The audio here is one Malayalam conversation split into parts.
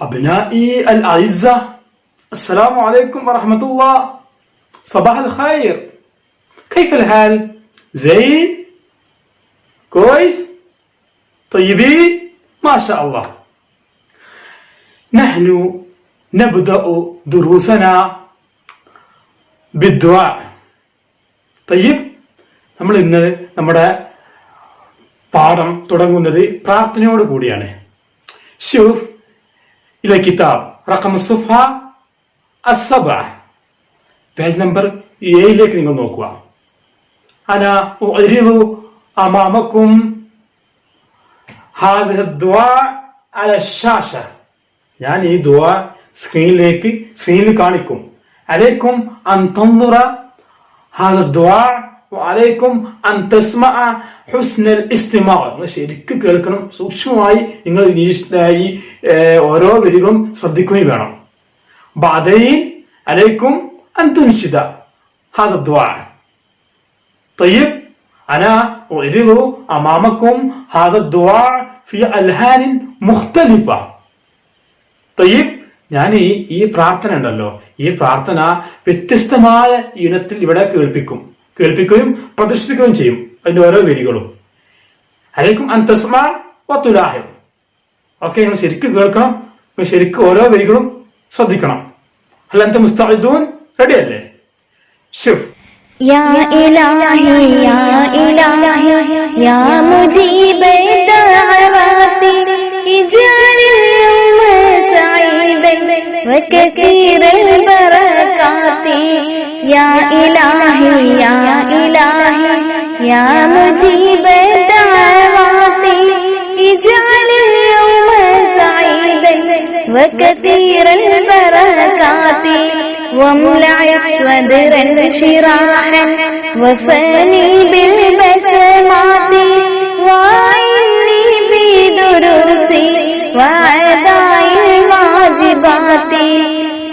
أبنائي الأعزة السلام عليكم ورحمة الله صباح الخير كيف الحال؟ زين؟ كويس؟ طيبين؟ ما شاء الله نحن نبدأ دروسنا بالدعاء طيب നമ്മൾ ഇന്ന് നമ്മുടെ പാഠം തുടങ്ങുന്നത് പ്രാർത്ഥനയോട് കൂടിയാണ് ഷൂഫ് കിതാബ് റഖം സുഫ അസബ പേജ് നമ്പർ ഏഴിലേക്ക് നിങ്ങൾ നോക്കുക അന ഉഅരിദു അമാമക്കും ഹാദിഹ ദുആ അല ഷാഷ ഞാൻ ഈ ദുആ സ്ക്രീനിലേക്ക് സ്ക്രീനിൽ കാണിക്കും അലൈക്കും അൻ തൻദുറ ഹാദ ദുആ വഅലൈക്കും അൻ തസ്മഅ ഹുസ്നൽ ഇസ്തിമാ നിങ്ങൾ ശരിക്കും കേൾക്കണം സൂക്ഷ്മമായി നിങ്ങൾ ഈ ഏർ, ഓരോ വരികളും ശ്രദ്ധിക്കുകയും വേണം بعدين عليكم أن تنشد هذا الدعاء طيب أنا أعرض أمامكم هذا الدعاء في ألحان مختلفة طيب ഞാൻ ഈ ഈ പ്രാർത്ഥന ഉണ്ടല്ലോ ഈ പ്രാർത്ഥന വ്യത്യസ്തമായ ഇനത്തിൽ ഇവിടെ കേൾപ്പിക്കും കേൾപ്പിക്കുകയും പ്രദർശിപ്പിക്കുകയും ചെയ്യും അതിന്റെ ഓരോ വരികളും അലൈക്കും അന്തസ്മ വത്തുലാഹിം ഓക്കെ നിങ്ങൾ ശരിക്കും കേൾക്കണം നിങ്ങൾ ശരിക്കും ഓരോ വരികളും ശ്രദ്ധിക്കണം അല്ല അന്ത മുസ്തഇദൂൻ റെഡി അല്ലേ ഷിഫ് يا إلهي يا إلهي يا مجيب الدعوات اجعل اليوم سعيدا وكثير البركات يا إلهي يا إلهي يا مجيب الدعوات اجعل اليوم سعيدا وكثير البركات واملع صدرا شراحا وفاني بالبسمات وعني في دروسي وعداء الواجبات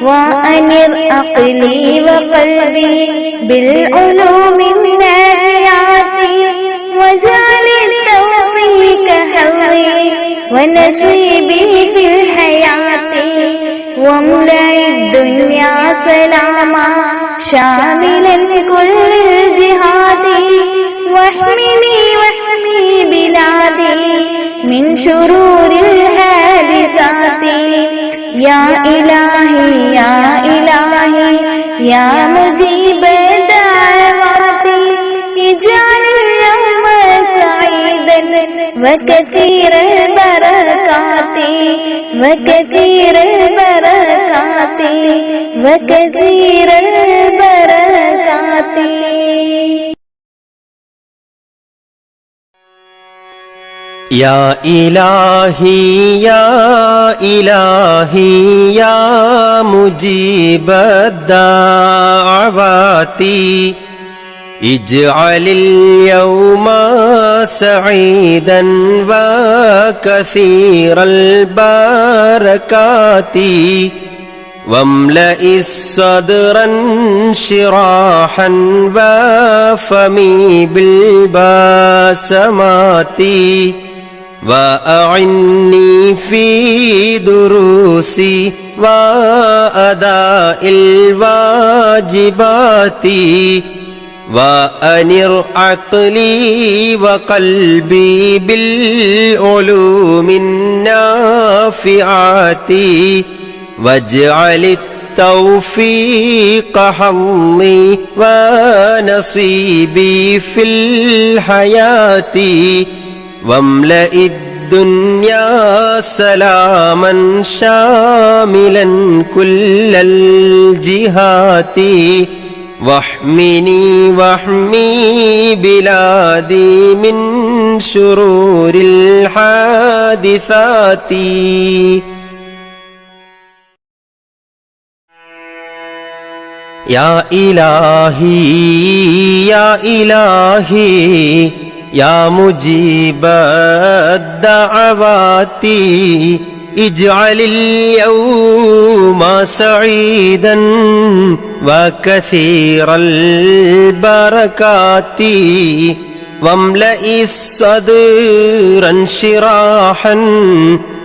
وأنر عقلي وقلبي بالعلوم النافعات واجعل التوفيق حظي ونصيبي في الحياة واملأ الدنيا سلاما شاملا كل الجهاد واحمني واحمي بلادي من شرور الحادثات يا إلهي يا إلهي يا مجيب الدعوات اجعل اليوم سعيدا وكثير البركات وكثير البركات وكثير البركات يا إلهي يا إلهي يا مجيب الدعوات. اجعل اليوم سعيدا وكثير البركات. واملأ الصدر انشراحا وفمي بالباسمات وأعني في دروسي وأداء الواجبات وأنر عقلي وقلبي بالعلوم النافعات واجعل التوفيق حظي ونصيبي في الحياة واملأ الدنيا سلاما شاملا كل الجهات. واحمني واحمي بلادي من شرور الحادثات. يا إلهي يا إلهي يا مجيب الدعوات اجعل اليوم سعيدا وكثير البركات. واملئ الصدر انشراحا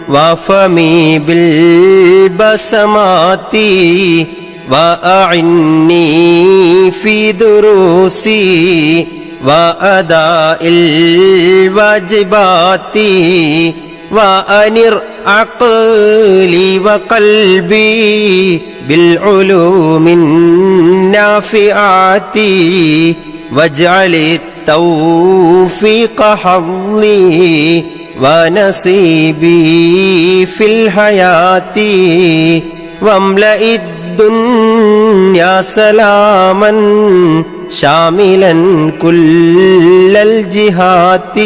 وفمي بالبسمات. وأعني في دروسي وأداء الواجبات وأنر عقلي وقلبي بالعلوم النافعات واجعل التوفيق حظي ونصيبي في الحياة واملأ الدنيا سلاما شاملا كل الجهات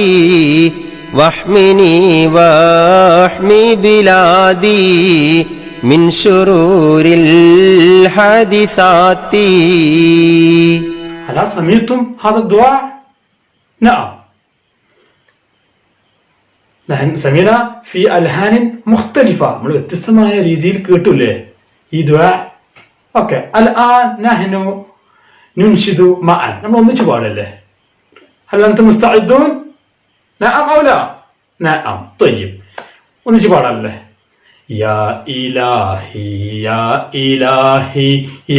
واحمني واحمي بلادي من شرور الحادثات هل سمعتم هذا الدعاء؟ نعم നഹൻ സമീന ഫി അൽഹാനിൻ മുഖ്തലിഫ നമ്മൾ വ്യത്യസ്തമായ രീതിയിൽ കേട്ടില്ലേ ഈ ദുആ ഓക്കെ അൽ ആ നഹ്നു നുൻഷിദു മഅൻ നമ്മൾ ഒന്നിച്ചു പാടല്ലേ هل أنتم مستعدون؟ نعم أو لا؟ نعم طيب ഒന്നിച്ചു പാടല്ലേ يا إلهي يا إلهي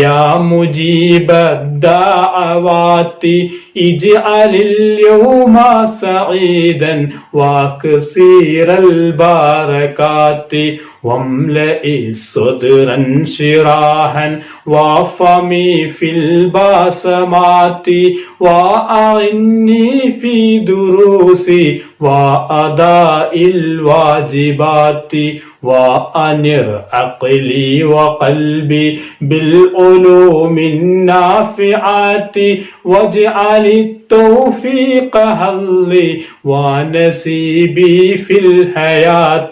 يا مجيب الدعوات اجعل اليوم سعيدا وأكثير البركات. واملئ صدرا شراحا وافمي في الباسمات وأعني في دروسي وأداء الواجبات. وأنر عقلي وقلبي بالعلوم النافعة. النافعات واجعل التوفيق هلي ونسيبي في الحياة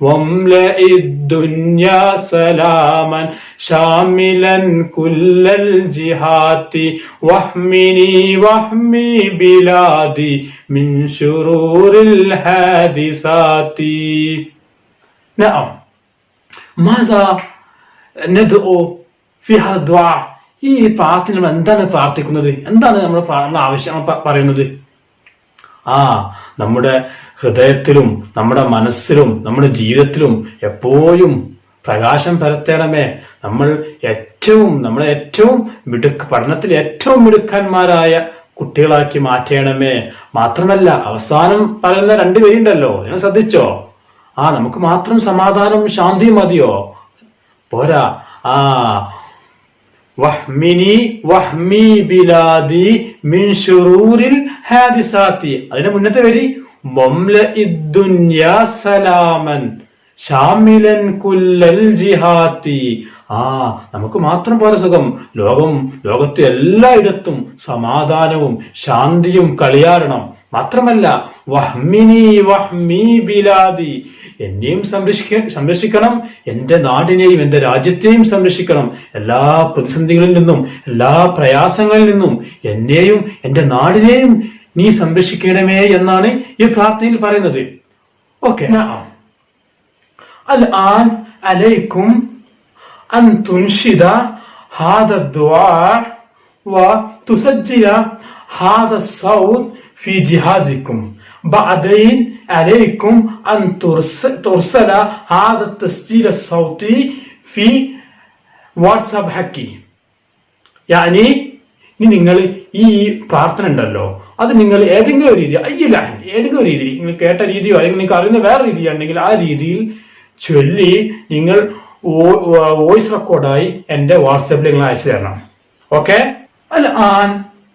واملأ الدنيا سلاما شاملا كل الجهات واحمني واحمي بلادي من شرور الحادثات. نعم. ماذا ندعو في هذا الدعاء؟ ഈ പ്രാർത്ഥന നമ്മൾ എന്താണ് പ്രാർത്ഥിക്കുന്നത്? എന്താണ് നമ്മൾ നമ്മൾ ആവശ്യം പറയുന്നത്? ആ നമ്മുടെ ഹൃദയത്തിലും നമ്മുടെ മനസ്സിലും നമ്മുടെ ജീവിതത്തിലും എപ്പോഴും പ്രകാശം പരത്തേണമേ. നമ്മൾ ഏറ്റവും നമ്മളെ ഏറ്റവും മിടുക്ക് പഠനത്തിൽ ഏറ്റവും മിടുക്കന്മാരായ കുട്ടികളാക്കി മാറ്റേണമേ. മാത്രമല്ല അവസാനം പറയുന്ന രണ്ട് പേരുണ്ടല്ലോ. നിങ്ങൾ ശ്രദ്ധിച്ചോ? ആ നമുക്ക് മാത്രം സമാധാനവും ശാന്തിയും മതിയോ? പോരാ. ആ വഹ്മിനി വഹ്മി ബിലാദി മിൻ ഷുറൂരിൽ ഹാദിസാത്തി. അതിന്റെ മുന്നത്തെ വരി ഇദ്ദുന്യ സലാമൻ ഷാമിലൻ കുല്ലൽ ജിഹാത്തി. ആ നമുക്ക് മാത്രം പോലെ സുഖം. ലോകം ലോകത്തെ എല്ലായിടത്തും സമാധാനവും ശാന്തിയും കളിയാറണം മാത്രമല്ല വഹ്മിനി വഹ്മി ബിലാദി എന്നെയും സംരക്ഷിക്ക സംരക്ഷിക്കണം എന്റെ നാടിനെയും എന്റെ രാജ്യത്തെയും സംരക്ഷിക്കണം എല്ലാ പ്രതിസന്ധികളിൽ നിന്നും എല്ലാ പ്രയാസങ്ങളിൽ നിന്നും എന്നെയും എന്റെ നാടിനെയും നീ സംരക്ഷിക്കണമേ എന്നാണ് ഈ പ്രാർത്ഥനയിൽ പറയുന്നത് ഓക്കെ الآن عليكم أن تنشد هذا الدعاء وتسجل هذا الصوت في جهازكم بعدين عليكم أن ترس- ترسل هذا التسجيل الصوتي في വാട്സാപ്പ് ഹക്കി യാനി ഇനി നിങ്ങൾ ഈ പ്രാർത്ഥന ഉണ്ടല്ലോ അത് നിങ്ങൾ ഏതെങ്കിലും ഒരു രീതി അയ്യല്ല ഏതെങ്കിലും ഒരു രീതി നിങ്ങൾ കേട്ട രീതിയോ അല്ലെങ്കിൽ നിങ്ങൾക്ക് അറിയുന്ന വേറെ രീതിയാണെങ്കിൽ ആ രീതിയിൽ ചൊല്ലി നിങ്ങൾ വോയിസ് റെക്കോർഡായി എന്റെ വാട്സാപ്പിൽ നിങ്ങൾ അയച്ചു തരണം ഓക്കെ الآن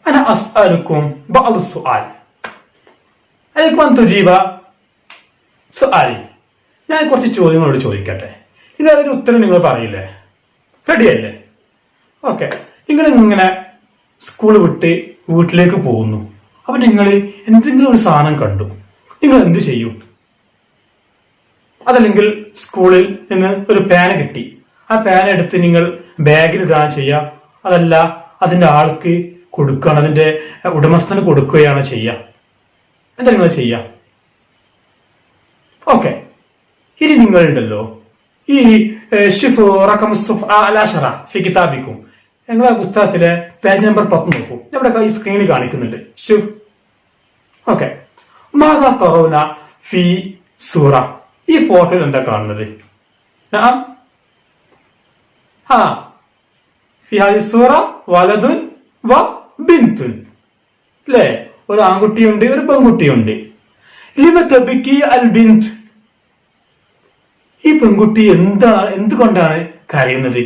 أنا أسألكم بعض السؤال അല്ലെ ക്വന്തു ജീവ സാരി ഞാൻ കുറച്ച് ചോദ്യങ്ങളോട് ചോദിക്കട്ടെ. ഇതൊരു ഉത്തരം നിങ്ങൾ പറയില്ലേ? റെഡിയല്ലേ ഓക്കെ നിങ്ങൾ ഇങ്ങനെ സ്കൂൾ വിട്ട് വീട്ടിലേക്ക് പോകുന്നു. അപ്പൊ നിങ്ങൾ എന്തെങ്കിലും ഒരു സാധനം കണ്ടു. നിങ്ങൾ എന്ത് ചെയ്യും? അതല്ലെങ്കിൽ സ്കൂളിൽ നിന്ന് ഒരു പാന കിട്ടി. ആ പാന എടുത്ത് നിങ്ങൾ ബാഗിൽ ഇടാൻ ചെയ്യുക അതല്ല അതിന്റെ ആൾക്ക് കൊടുക്കുകയാണ് അതിന്റെ ഉടമസ്ഥന് കൊടുക്കുകയാണ് ചെയ്യുക എന്താ നിങ്ങൾ ചെയ്യാം? ഓക്കെ ഇനി നിങ്ങളുണ്ടല്ലോ. ഈ ഷിഫ് റക്കം അലാഷറ ഫി കിതാബിക്കും. നിങ്ങളെ പുസ്തകത്തിലെ പേജ് നമ്പർ പത്ത് നോക്കൂ. നമ്മുടെ ഈ സ്ക്രീനിൽ കാണിക്കുന്നുണ്ട്. ഷിഫ്. ഓക്കെ മാതാ തൊറവുന ഫി സൂറ. ഈ ഫോട്ടോയിൽ എന്താ കാണുന്നത്? സൂറ വലതുൻ വ ബിന്തുൻ. അല്ലേ ഒരു ആൺകുട്ടിയുണ്ട് ഒരു പെൺകുട്ടിയുണ്ട്. ലിമ തബിക്കി അൽ ബിന്ത് ഈ പെൺകുട്ടി എന്താ എന്തുകൊണ്ടാണ് കരയുന്നത്?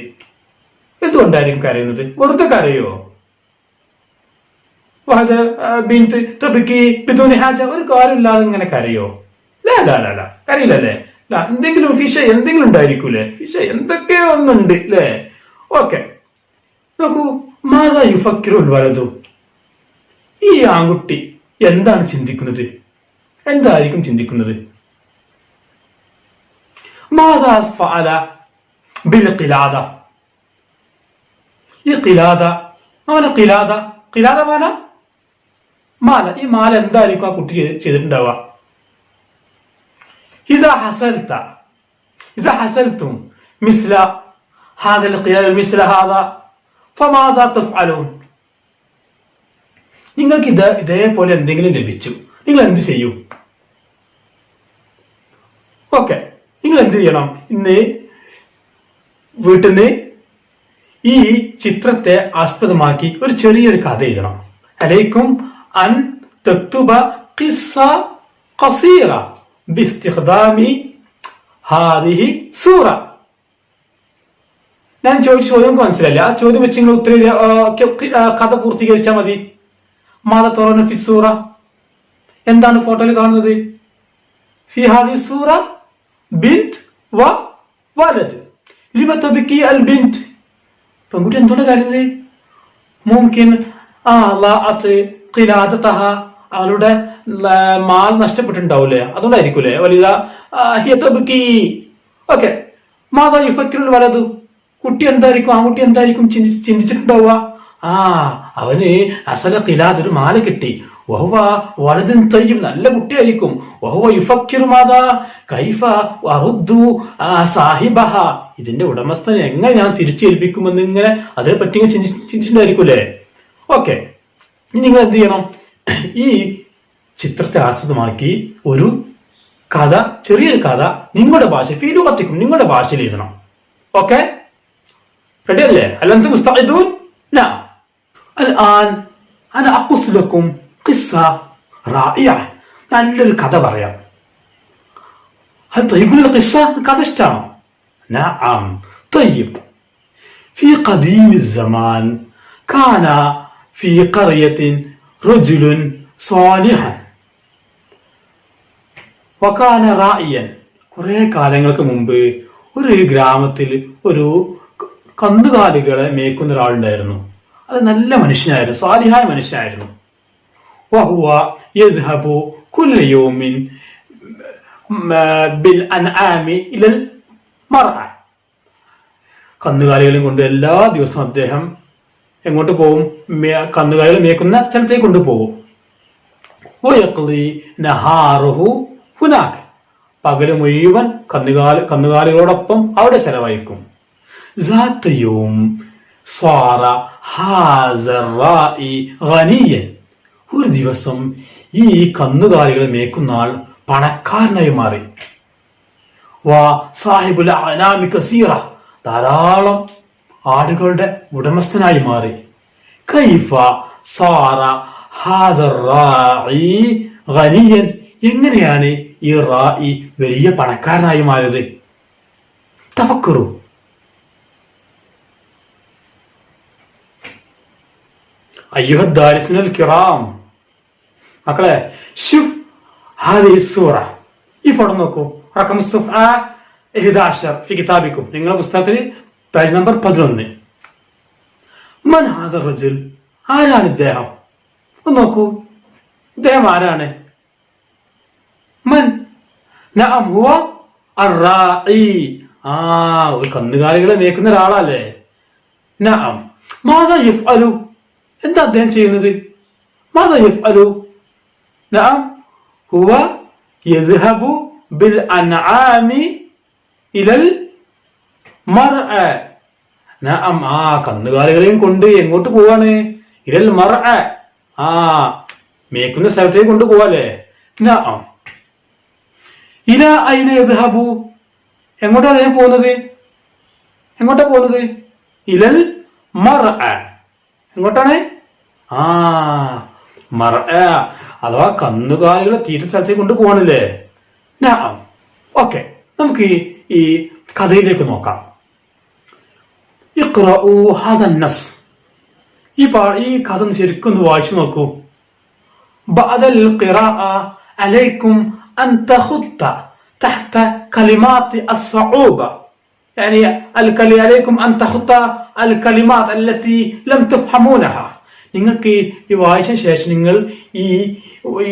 എന്തുകൊണ്ടായിരിക്കും കരയുന്നത്? വെറുതെ കരയോ? ഒരു കാര്യമില്ലാതെ ഇങ്ങനെ കരയോ? ലാ ലാ ലാ ലാ കരയില്ലല്ലേ എന്തെങ്കിലും ഫിഷ എന്തെങ്കിലും ഉണ്ടായിരിക്കൂലേ? ഫിഷ എന്തൊക്കെയോ ഒന്നുണ്ട് അല്ലേ ഓക്കെ. നോക്കൂ മാതാ യുഫക്കിറുൽ വലതു ഈ ആൺകുട്ടി എന്താണ് ചിന്തിക്കുന്നത്? എന്തായിരിക്കും ചിന്തിക്കുന്നത്? ഈ കിലാദ അവനെ കിലാദ കിലാദ മാല? മാല. ഈ മാല എന്തായിരിക്കും ആ കുട്ടി ചെയ്തിട്ടുണ്ടാവുക? ഇത ഹസൽത്ത ഇത ഹസൽത്തും മിസ്ല ഹാദൽ കിലാൽ മിസ്ല ഹാദ. ഫമാദ തഫ്അലൂൻ. നിങ്ങൾക്ക് ഇത് ഇതേപോലെ എന്തെങ്കിലും ലഭിച്ചു. നിങ്ങൾ എന്ത് ചെയ്യും? ഓക്കെ. നിങ്ങൾ എന്ത് ചെയ്യണം? ഇന്ന് വീട്ടിൽ നിന്ന് ഈ ചിത്രത്തെ ആസ്പദമാക്കി ഒരു ചെറിയൊരു കഥ എഴുതണം. അലൈക്കും അൻ ഖിസ്സ ഖസീറ ബിസ്തിഖ്ദാമി ഹാദിഹി സൂറ. ഞാൻ ചോദിച്ച ചോദ്യം മനസ്സിലല്ല ആ ചോദ്യം വെച്ച് നിങ്ങൾ ഉത്തരം കഥ പൂർത്തീകരിച്ചാൽ മതി. മാതത്തോറന് ഫിസൂറ എന്താണ് ഫോട്ടോയിൽ കാണുന്നത്? വ അവളുടെ മാൽ നഷ്ടപ്പെട്ടിട്ടുണ്ടാവൂലേ? അതുകൊണ്ടായിരിക്കൂലേ? വലിയ ഓക്കെ. മാതാ യുഫക്കിലുള്ള വലതു കുട്ടി എന്തായിരിക്കും? ആൺകുട്ടി എന്തായിരിക്കും ചിന്തിച്ചിട്ടുണ്ടാവുക? ആ അവന് അസല കിലാത്ത് ഒരു മാല കിട്ടി. വഹുവ വലതും തയ്യും നല്ല കുട്ടിയായിരിക്കും വഹുവ യുഫക്കിറുമാതാ കൈഫ അറുദ്ദു സാഹിബഹ. ഇതിന്റെ ഉടമസ്ഥനെ എങ്ങനെ ഞാൻ തിരിച്ചേൽപ്പിക്കുമെന്ന് ഇങ്ങനെ അതിനെ പറ്റി ചിന്തിച്ചിട്ടുണ്ടായിരിക്കൂലേ ഓക്കെ. ഇനി നിങ്ങൾ എന്ത് ചെയ്യണം? ഈ ചിത്രത്തെ ആസ്പദമാക്കി ഒരു കഥ ചെറിയൊരു കഥ നിങ്ങളുടെ ഭാഷ ഫീലു കത്തിക്കും നിങ്ങളുടെ ഭാഷയിൽ എഴുതണം. ഓക്കെ? റെഡി അല്ലേ? അല്ലെന്ത് ഞാ الآن أنا أقص لكم قصة رائعة നല്ലൊരു കഥ പറയാം هل طيب القصة കഥ ഇഷ്ടമാണോ نعم طيب في قديم الزمان كان في قرية رجل صالح വക്കാന റായിയൻ കുറെ കാലങ്ങൾക്ക് മുമ്പ് ഒരു ഗ്രാമത്തിൽ ഒരു ക- കന്നുകാലികളെ മേക്കുന്ന ഒരാളുണ്ടായിരുന്നു അത് നല്ല മനുഷ്യനായിരുന്നു സ്വാലിഹായ മനുഷ്യനായിരുന്നു. വഹുവ യസ്ഹബു കുല്ല ബിൽ അൻആമി കൊണ്ട് എല്ലാ ദിവസവും അദ്ദേഹം എങ്ങോട്ട് പോകും? കന്നുകാലികൾ മേക്കുന്ന സ്ഥലത്തേക്ക് കൊണ്ടുപോകും നഹാറുഹു ഹുനാഖ് പകൽ മുഴുവൻ കന്നുകാല കന്നുകാലികളോടൊപ്പം അവിടെ ചെലവഴിക്കും. സ്വാറ ഒരു ദിവസം ഈ കന്നുകാലികളെ മേക്കുന്ന ആൾ പണക്കാരനായി മാറി. വാ സാഹിബുൽ അനാമി കസീറ ധാരാളം ആടുകളുടെ ഉടമസ്ഥനായി മാറി. കൈഫ സാറ ഹാസറിയൻ എങ്ങനെയാണ് ഈ റായി വലിയ പണക്കാരനായി മാറിയത്? തവക്കുറു അയ്യോ ദാരിസിനൽ കിറാം മക്കളെ ഷിഫ് സൂറ. ഈ ഫോട്ടോ നോക്കൂ. റക്കം ഹിദാഷർ ഫി കിതാബിക്കും. നിങ്ങളുടെ പുസ്തകത്തിൽ പേജ് നമ്പർ പതിനൊന്ന്. മൻ ഹാദർ റജുൽ? ആരാണ് ഇദ്ദേഹം? ഒന്ന് നോക്കൂ. ഇദ്ദേഹം ആരാണ്? മൻ നഅം ഹുവ ആ ഒരു കന്നുകാലികളെ മേക്കുന്ന ഒരാളല്ലേ? നഅം. യഫ്അലു? എന്താ അദ്ദേഹം ചെയ്യുന്നത്? മാതാ യഫ്അലു. نعم ഹുവ يذهب ബിൽ അൻആമി ഇലൽ മർഅ. നഅം ആ കന്നുകാലികളെയും കൊണ്ട് എങ്ങോട്ട് പോവാണ്? ഇലൽ മർഅ. ആ മേക്കുന്ന സ്ഥലത്തേക്ക് കൊണ്ട് പോവാല്ലേ? നഅം ഇല അയിന യസ്ഹബു? എങ്ങോട്ടാ അദ്ദേഹം പോകുന്നത്? എങ്ങോട്ടാ പോകുന്നത്? ഇലൽ മർ എങ്ങോട്ടാണ്? ആ മറ അഥവാ കന്നുകാലികളെ തീറ്റ സ്ഥലത്തേക്ക് കൊണ്ട് പോകണല്ലേ ഓക്കെ നമുക്ക് ഈ കഥയിലേക്ക് നോക്കാം. ഈ പാ ഈ കഥ ശരിക്കും വായിച്ചു നോക്കൂ. അലൈക്കും നിങ്ങൾക്ക് ഈ വായിച്ച ശേഷം നിങ്ങൾ ഈ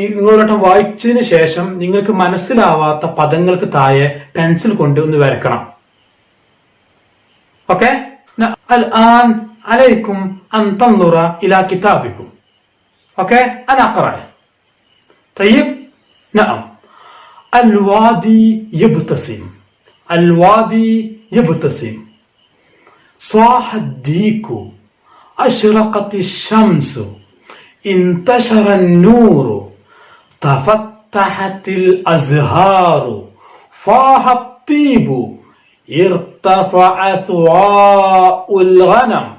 നിങ്ങളൊരട്ടം വായിച്ചതിന് ശേഷം നിങ്ങൾക്ക് മനസ്സിലാവാത്ത പദങ്ങൾക്ക് താഴെ പെൻസിൽ കൊണ്ട് ഒന്ന് വരക്കണം ഓക്കെ അൽ അലൈക്കും അന്തന്നുറ ഇലാ കിതാബിക്കും. ഓക്കെ അനക്കറ തയ്യബ് നഅം. അൽ വാദി അൽ വാദി يبتسم. صاح الديك أشرقت الشمس انتشر النور تفتحت الأزهار فاح الطيب ارتفع ثواء الغنم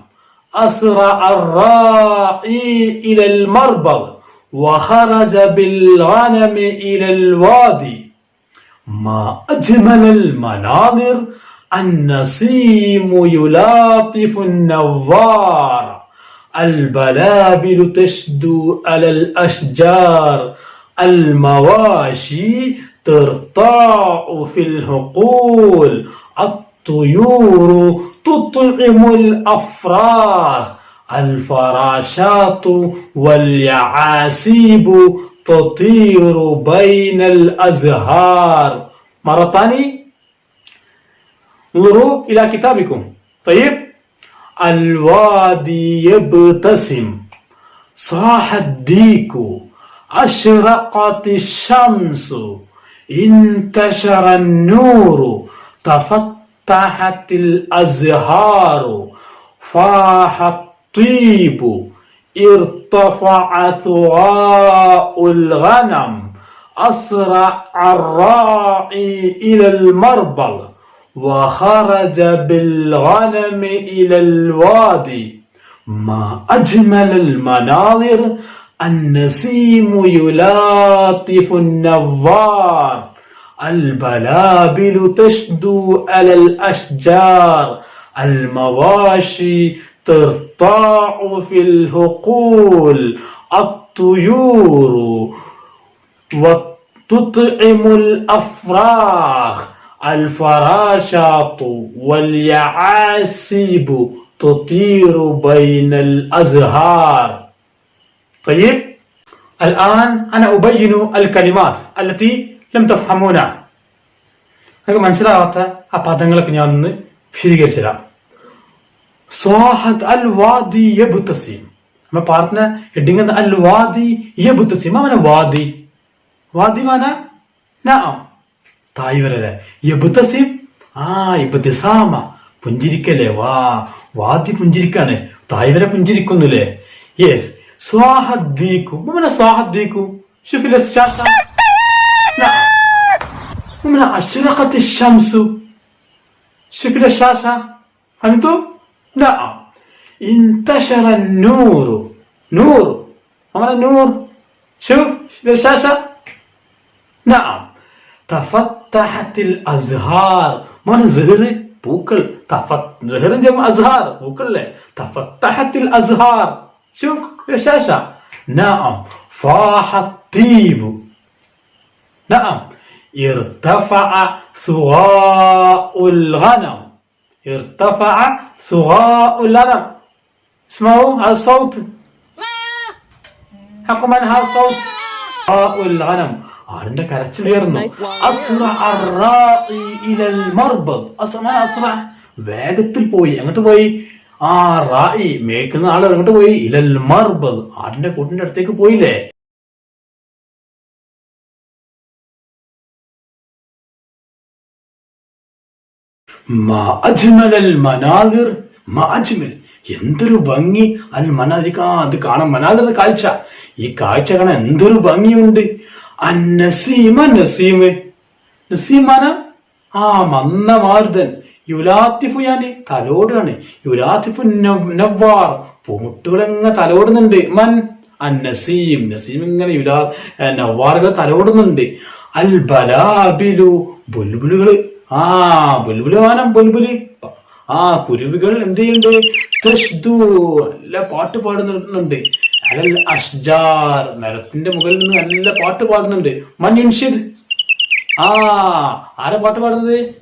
أسرع الراعي إلى المربض وخرج بالغنم إلى الوادي. ما أجمل المناظر النسيم يلاطف النوار البلابل تشدو على الأشجار المواشي ترتاع في الحقول الطيور تطعم الأفراخ الفراشات واليعاسيب تطير بين الأزهار. مرة ثانية. انظروا إلى كتابكم. طيب. الوادي يبتسم. صاح الديك. أشرقت الشمس. انتشر النور. تفتحت الأزهار. فاح الطيب. ارتفع ثواء الغنم. أسرع الراعي إلى المربض وخرج بالغنم إلى الوادي. ما أجمل المناظر النسيم يلاطف النظار. البلابل تشدو على الأشجار. المواشي ترتاع في الهقول. الطيور وتطعم الأفراخ. الفراشات واليعاسيب تطير بين الأزهار طيب الآن أنا أبين الكلمات التي لم تفهمونها നിങ്ങൾക്ക് മനസ്സിലാവാത്ത ആ പദങ്ങളൊക്കെ ഞാൻ ഒന്ന് വിശദീകരിച്ചു തരാം സ്വാഹദ് അൽ വാദി യബ്തസിം നമ്മൾ പറഞ്ഞ ഹെഡിങ് എന്താ അൽ വാദി യബ്തസിം അവനെ വാദി വാദി മാന നഅം തായ് വരല്ലേ യബ്തസിം ആ ഇബ്തിസാമ പുഞ്ചിരിക്കല്ലേ വാ വാദി പുഞ്ചിരിക്കാണ് തായ് വരെ പുഞ്ചിരിക്കുന്നുല്ലേ യെസ് സ്വാഹദ്ദീക്കു മന സ്വാഹദ്ദീക്കു شوف الشاشة نعم ومن أشرقت الشمس شوف الشاشة فهمتوا؟ نعم انتشر النور نور ومن النور شوف شوف الشاشة نعم تفتحت الأزهار. ما മോനെ بوكل. تفت തഫത്ത് جمع أزهار. بوكل تفتحت الأزهار. شوف الشاشة نعم فاح الطيب نعم ارتفع سواء الغنم. ارتفع سواء الغنم. اسمعوا هذا الصوت حق من هذا الصوت سواء الغنم. ആടിന്റെ കരച്ചിലുയർന്നു അസ്റ വേഗത്തിൽ പോയി. അങ്ങോട്ട് പോയി? ആ റായി മേക്കുന്ന ആൾ അങ്ങോട്ട് പോയി? ഇലൽ മർബദ്. ആടിന്റെ കൂട്ടിന്റെ അടുത്തേക്ക് പോയില്ലേ? മനാദിർ. മാ അജ്മൽ. എന്തൊരു ഭംഗി. അൽ മനാദിക്ക് അത് കാണാൻ മനാദിന്റെ കാഴ്ച. ഈ കാഴ്ച കാണാൻ എന്തൊരു ഭംഗിയുണ്ട്. അന്നസീമ നസീമ്. നസീമാന ആ മന്ദമാരുതൻ യുലാത്തിഫു ഞാൻ തലോടാണ്. യുലാത്തിഫു നവ്- നവ്വാർ പൂമുട്ടുകൾ തലോടുന്നുണ്ട്. മൻ അന്നസീം. നസീം ഇങ്ങനെ യുലാ നവ്വാറുകൾ തലോടുന്നുണ്ട്. അൽബലാബിലു ബുൽബുലുകൾ. ആ ബുൽബുൽ വാനം ബുൽബുൽ. ആ കുരുവികൾ എന്ത് ചെയ്യുന്നുണ്ട്? നല്ല പാട്ട് പാടുന്നുണ്ട്. അഷ്ജാർ മരത്തിന്റെ മുകളിൽ നിന്ന് നല്ല പാട്ട് പാടുന്നുണ്ട്. മൻ യുൻഷിദ് ആ ആരാ പാട്ട് പാടുന്നത്?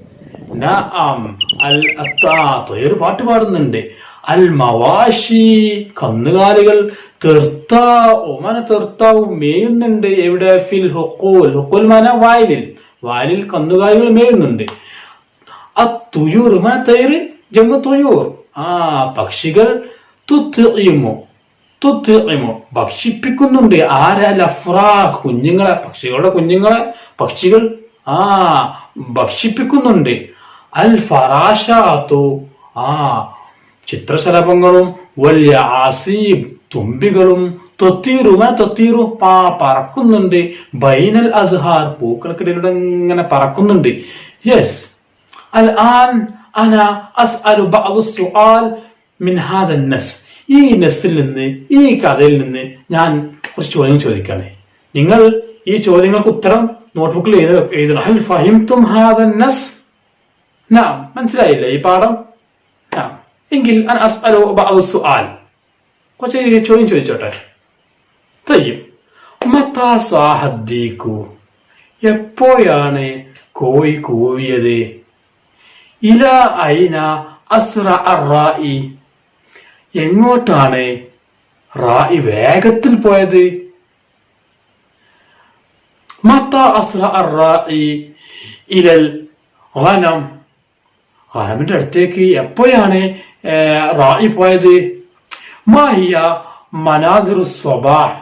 തൊയർ പാട്ട് പാടുന്നുണ്ട്. അൽ മവാഷി കന്നുകാലികൾ തെർത്ത തെർത്താവും മേയുന്നുണ്ട് എവിടെ? ഫിൽ ഹൊക്കോൽ. ഹൊക്കോൽ മന വയലിൽ. വയലിൽ കന്നുകാലികൾ മേയുന്നുണ്ട്. തുയൂർ മന തൈര് ജമ്മ തുയൂർ ആ പക്ഷികൾ തുത്തിമോ തുത്തിമോ ഭക്ഷിപ്പിക്കുന്നുണ്ട്. ആരല്ല? അഫ്രാ കുഞ്ഞുങ്ങളെ പക്ഷികളുടെ കുഞ്ഞുങ്ങളെ. പക്ഷികൾ ആ ഭക്ഷിപ്പിക്കുന്നുണ്ട്. അൽ ഫറാഷാത്തു ആ ചിത്രശലഭങ്ങളും വലിയ ആസീബ് തുമ്പികളും തൊത്തീറുമ തൊത്തീറു പാ പറക്കുന്നുണ്ട്. ബൈനൽ അസ്ഹാർ പൂക്കൾക്കിടയിലൂടെ ഇങ്ങനെ പറക്കുന്നുണ്ട്. യെസ് അൽ ആൻ അന അസ് അൽ മിൻ ഹാദ നസ്. ഈ നെസ്സിൽ നിന്ന് ഈ കഥയിൽ നിന്ന് ഞാൻ കുറച്ച് ചോദ്യങ്ങൾ ചോദിക്കാണ്. നിങ്ങൾ ഈ ചോദ്യങ്ങൾക്ക് ഉത്തരം നോട്ട്ബുക്കിൽ എഴുത എഴുതണം. ഹൽ ഫഹിംതും ഹാദൻ നസ് നാ മനസ്സിലായില്ലേ ഈ പാഠം? ആ എങ്കിൽ കുറച്ച് ചോദ്യം ചോദിച്ചോട്ടെ. തയ്യും. മത്താ സാഹദ്ദീക്കു എപ്പോഴാണ് കോഴി കൂവിയത്? ഇല ഐന അസ്ര അറായി എങ്ങോട്ടാണ് റായി വേഗത്തിൽ പോയത്? മത്ത ഇലൽ ഖനം ഖനമിന്റെ അടുത്തേക്ക് എപ്പോഴാണ് റായി പോയത്? മാഹിയ മനാദിറു സ്വബാഹ്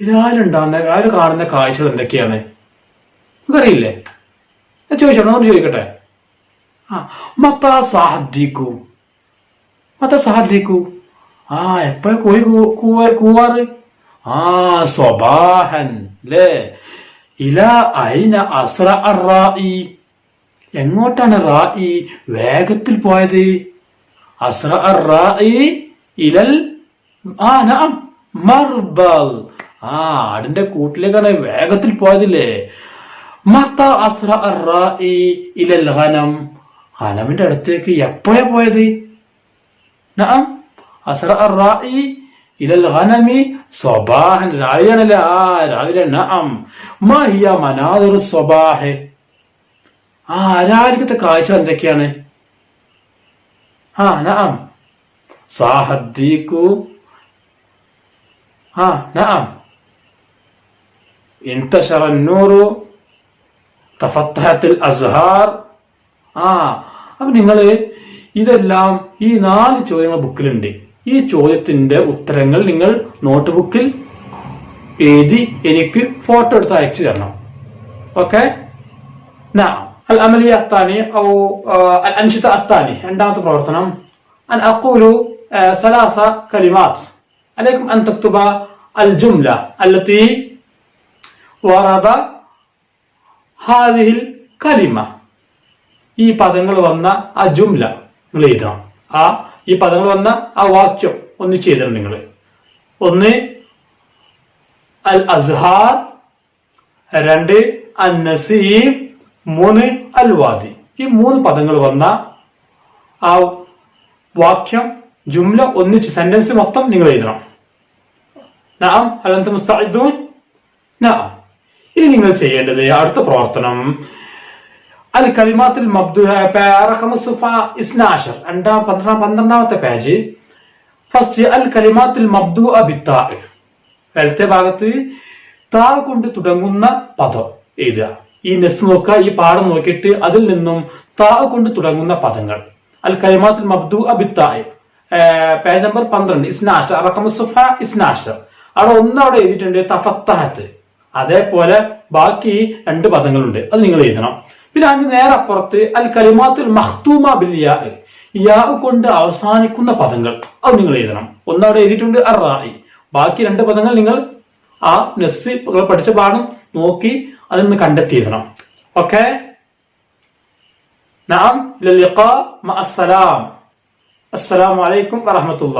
രാവിലുണ്ടാകുന്ന ആര് കാണുന്ന കാഴ്ചകൾ എന്തൊക്കെയാണ്? നിങ്ങൾക്കറിയില്ലേ? ഒന്ന് ചോദിക്കട്ടെ? ആ മത്ത സാഹദ്ദിക്കു മത്ത സാഹദ്ദിക്കു ആ എപ്പോഴും കോഴി കൂവാറ്? ആ സ്വബാഹൻ ല്ലേ? ഇല ഐന അസ്ര റായി എങ്ങോട്ടാണ് റായി വേഗത്തിൽ പോയത്? അസ്ര അറായി ഇലൽ ആ നാം മർബൽ. ആ ആടിന്റെ കൂട്ടിലേക്കാണ് വേഗത്തിൽ പോയതില്ലേ? മത്ത അസ്ര അറായി ഇലൽ ഹനം ഹനമിന്റെ അടുത്തേക്ക് എപ്പോഴാ പോയത്? നഅം അസ്ര അറായി ഇലൽ ഖനമി സ്വബാഹൻ രാവിലെയാണല്ലേ ആ രാവിലെ നഅം മാ ഹിയ മനാദിറു സ്വബാഹ് ആ രാവിലത്തെ കാഴ്ച എന്തൊക്കെയാണ് ആ നഅം സാഹദ്ദീക്കു ആ നഅം انتشر النور تفتحت الازهار ആ അപ്പൊ നിങ്ങള് ഇതെല്ലാം ഈ നാല് ചോദ്യങ്ങൾ ബുക്കിലുണ്ട് ഈ ചോദ്യത്തിന്റെ ഉത്തരങ്ങൾ നിങ്ങൾ നോട്ട് ബുക്കിൽ എഴുതി എനിക്ക് ഫോട്ടോ എടുത്ത് അയച്ചു തരണം ഓക്കെ نعم العملية الثانية أو آه، الأنشطة الثانية عندما تبرتنم أن أقول آه، ثلاث كلمات عليكم أن تكتب الجملة التي ورد هذه الكلمة ഈ പദങ്ങൾ വന്ന ആ ജുംല നിങ്ങൾ എഴുതണം ആ ഈ പദങ്ങൾ വന്ന ആ വാക്യം ഒന്ന് ചെയ്തണം നിങ്ങൾ ഒന്ന് അൽ അസ്ഹാർ രണ്ട് അൽ നസീം മൂന്ന് അൽ വാദി. ഈ മൂന്ന് പദങ്ങൾ വന്ന ആ വാക്യം ജുംല ഒന്നിച്ച് സെന്റൻസ് മൊത്തം നിങ്ങൾ എഴുതണം. നാം അലന്ത മുസ്തഇദൂൻ? നാം. ഇനി നിങ്ങൾ ചെയ്യേണ്ടത് അടുത്ത പ്രവർത്തനം. അൽ കലിമാത്തിൽ ഇസ്നാഷർ രണ്ടാം പന്ത്രണ്ടാം പന്ത്രണ്ടാമത്തെ പേജ് ഫസ്റ്റ് അൽ കലിമാത്തിൽ മബ്ദു അബിത്ത വലത്തെ ഭാഗത്ത് താ കൊണ്ട് തുടങ്ങുന്ന പദം എഴുതുക. ഈ നെസ് നോക്കുക ഈ പാഠം നോക്കിയിട്ട് അതിൽ നിന്നും താ കൊണ്ട് തുടങ്ങുന്ന പദങ്ങൾ. അൽ കലിമാത്തിൽ മബ്ദു അബിത്ത പേജ് നമ്പർ പന്ത്രണ്ട് ഇസ്നാഷർ റഖമുസുഫ ഇസ്നാഷർ അവിടെ ഒന്ന് അവിടെ എഴുതിയിട്ടുണ്ട് തഫത്തഹത്ത്. അതേപോലെ ബാക്കി രണ്ട് പദങ്ങളുണ്ട്. അത് നിങ്ങൾ എഴുതണം. പിന്നെ അതിന് നേരെ അപ്പുറത്ത് അൽ കലിമാത്തുൽ മഹ്തൂമ ബിൽ യാ യാ കൊണ്ട് അവസാനിക്കുന്ന പദങ്ങൾ. അത് നിങ്ങൾ എഴുതണം. ഒന്നവിടെ എഴുതിയിട്ടുണ്ട് അറായി ബാക്കി രണ്ട് പദങ്ങൾ നിങ്ങൾ ആ നെസ് പഠിച്ച പാഠം നോക്കി അതിൽ നിന്ന് കണ്ടെത്തി എഴുതണം ഓക്കെ? നാം അസ്സലാം അസ്സലാമലൈക്കും വറഹമത്തുള്ള